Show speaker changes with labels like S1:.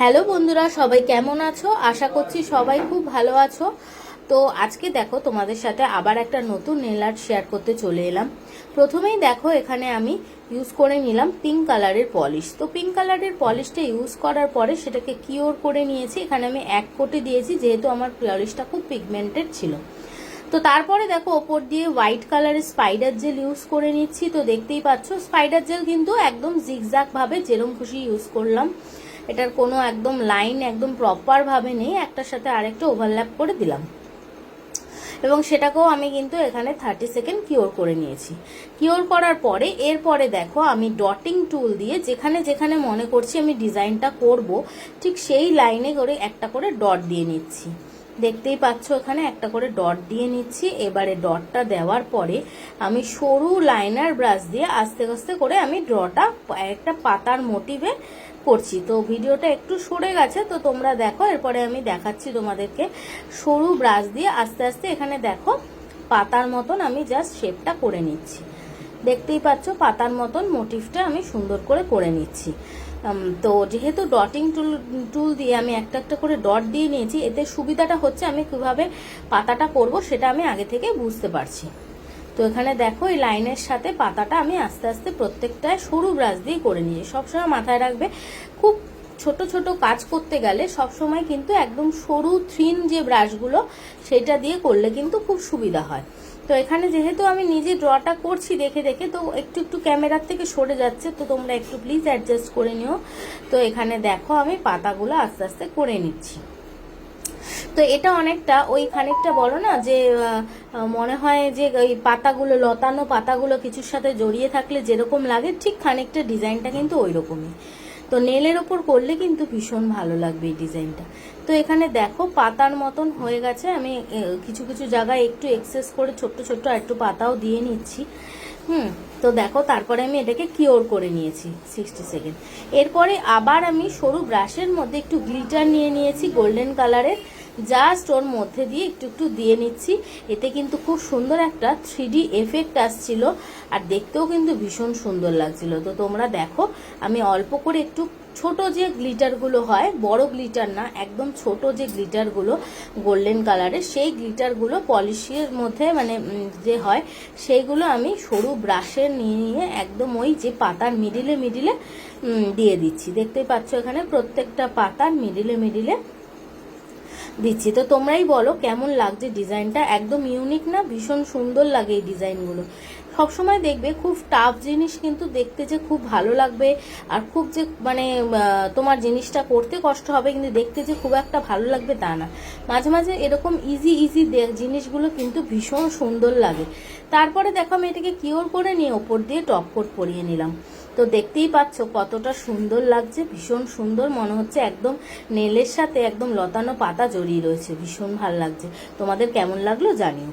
S1: Hello বন্ধুরা, সবাই কেমন আছো? আশা করছি সবাই খুব ভালো আছো। তো আজকে দেখো, তোমাদের সাথে আবার একটা নতুন নেল আর্ট শেয়ার করতে চলে এলাম। প্রথমেই দেখো, এখানে আমি ইউজ করে নিলাম পিঙ্ক কালারের পলিশ তো পিঙ্ক কালারের পলিশটা ইউজ করার পরে সেটাকে কিওর করে নিয়েছি। এখানে আমি এক কোটে দিয়েছি, যেহেতু আমার পলিশটা খুব পিগমেন্টেড ছিল। তো তারপরে দেখো, ওপর দিয়ে হোয়াইট কালারের স্পাইডার জেল ইউজ করে নিচ্ছি। তো দেখতেই পাচ্ছ স্পাইডার জেল কিন্তু একদম জিগজাগ ভাবে যেরম খুশি ইউজ করলাম। এটার কোনো একদম লাইন একদম প্রপারভাবে নেই, একটার সাথে আরেকটা ওভারল্যাপ করে দিলাম। এবং সেটাকেও আমি কিন্তু এখানে থার্টি সেকেন্ড কিওর করে নিয়েছি। কিওর করার পরে, এরপরে দেখো আমি ডটিং টুল দিয়ে যেখানে যেখানে মনে করছি আমি ডিজাইনটা করব, ঠিক সেই লাইনে করে একটা করে ডট দিয়ে নিচ্ছি। দেখতেই পাচ্ছ এখানে একটা করে ডট দিয়ে নিচ্ছি। এবারে ডটটা দেওয়ার পরে আমি সরু লাইনার ব্রাশ দিয়ে আস্তে আস্তে করে আমি ড্রটা একটা পাতার মোটিভে করছি। তো ভিডিওটা একটু সরে গেছে, তো তোমরা দেখো, এরপরে আমি দেখাচ্ছি তোমাদেরকে সরু ব্রাশ দিয়ে আস্তে আস্তে এখানে দেখো, পাতার মতন আমি জাস্ট শেপটা করে নিচ্ছি। দেখতেই পাচ্ছ, পাতার মতন মোটিভটা আমি সুন্দর করে করে নিচ্ছি। তো যেহেতু ডটিং টুল টুল দিয়ে আমি একটা একটা করে ডট দিয়ে নিয়েছি, এতে সুবিধাটা হচ্ছে আমি কীভাবে পাতাটা করব সেটা আমি আগে থেকে বুঝতে পারছি। তো এখানে দেখো, এই লাইনের সাথে পাতাটা আমি আস্তে আস্তে প্রত্যেকটায় সরু ব্রাশ দিয়ে করে নিয়েছি সবসময় মাথায় রাখবে, খুব ছোট ছোট কাজ করতে গেলে সব সময় কিন্তু একদম সরু থ্রিন যে ব্রাশগুলো, সেটা দিয়ে করলে কিন্তু খুব সুবিধা হয়। তো এখানে যেহেতু আমি নিজে ড্রটা করছি দেখে দেখে, তো একটু একটু ক্যামেরার থেকে সরে যাচ্ছে, তো তোমরা একটু প্লিজ অ্যাডজাস্ট করে নিও। তো এখানে দেখো, আমি পাতাগুলো আস্তে আস্তে করে নিচ্ছি। তো এটা অনেকটা, ওই খানিকটা বলো না যে মনে হয় যে ওই পাতাগুলো, লতানো পাতাগুলো কিছুর সাথে জড়িয়ে থাকলে যেরকম লাগে, ঠিক খানিকটা ডিজাইনটা কিন্তু ওই রকমই তো নেলের ওপর করলে কিন্তু ভীষণ ভালো লাগবে এই ডিজাইনটা। তো এখানে দেখো, পাতার মতন হয়ে গেছে। আমি কিছু কিছু জায়গায় একটু এক্সেস করে ছোট্ট ছোট্ট একটু পাতাও দিয়ে নিচ্ছি। হুম তো দেখো, তারপরে আমি এটাকে কিওর করে নিয়েছি সিক্সটি সেকেন্ড এরপরে আবার আমি সরু ব্রাশের মধ্যে একটু গ্লিটার নিয়ে নিয়েছি গোল্ডেন কালারের জাস্ট ওর মধ্যে দিয়ে একটু একটু দিয়ে নিচ্ছি। এতে কিন্তু খুব সুন্দর একটা থ্রি এফেক্ট আসছিল, আর দেখতেও কিন্তু ভীষণ সুন্দর লাগছিল। তো তোমরা দেখো, আমি অল্প করে একটু ছোট যে গ্লিটারগুলো হয়, বড় গ্লিটার না, একদম ছোট যে গ্লিটারগুলো গোল্ডেন কালারের সেই গ্লিটারগুলো পলিশের মধ্যে মানে যে হয়, সেইগুলো আমি সরু ব্রাশের নিয়ে নিয়ে একদম ওই যে পাতার মিডিলে মিডিলে দিয়ে দিচ্ছি। দেখতেই পাচ্ছ এখানে প্রত্যেকটা পাতার মিডিলে মিডিলে দিচ্ছি। তো তোমরাই বলো কেমন লাগছে ডিজাইনটা? একদম ইউনিক না, ভীষণ সুন্দর লাগে এই ডিজাইনগুলো। সবসময় দেখবে খুব টাফ জিনিস কিন্তু দেখতে যে খুব ভালো লাগবে আর খুব যে মানে তোমার জিনিসটা করতে কষ্ট হবে কিন্তু দেখতে যে খুব একটা ভালো লাগবে তা না। মাঝে মাঝে এরকম ইজি ইজি জিনিসগুলো কিন্তু ভীষণ সুন্দর লাগে। তারপরে দেখো আমি এটাকে কিওর করে নিয়ে ওপর দিয়ে টপ কোট পরিয়ে নিলাম। তো দেখতেই পাচ্ছ কতটা সুন্দর লাগছে, ভীষণ সুন্দর, মনে হচ্ছে একদম নেলের সাথে একদম লতানো পাতা জড়িয়ে রয়েছে, ভীষণ ভালো লাগছে। তোমাদের কেমন লাগল জানিও।